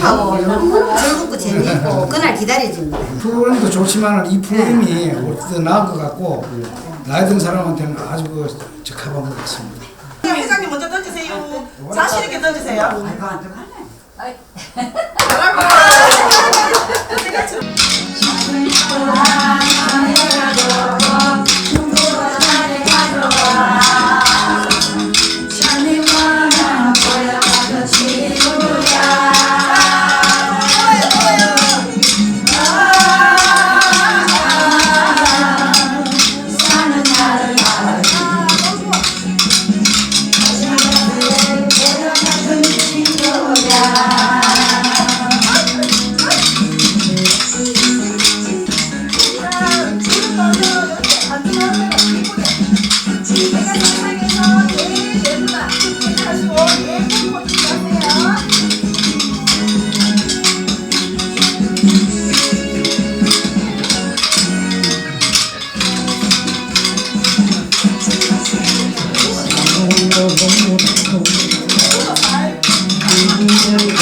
하고 즐겁고 재미있고 그날 기다려집니다. 프로그램도 좋지만 이 프로그램이 올때도 나을 것 같고 나이 든 사람한테는 아주 그 적합한 것 같습니다. 그럼 회장님 먼저 던지세요. 자신 있게 던지세요. 아이고 안 들어가네. 잘하고. Mungkin.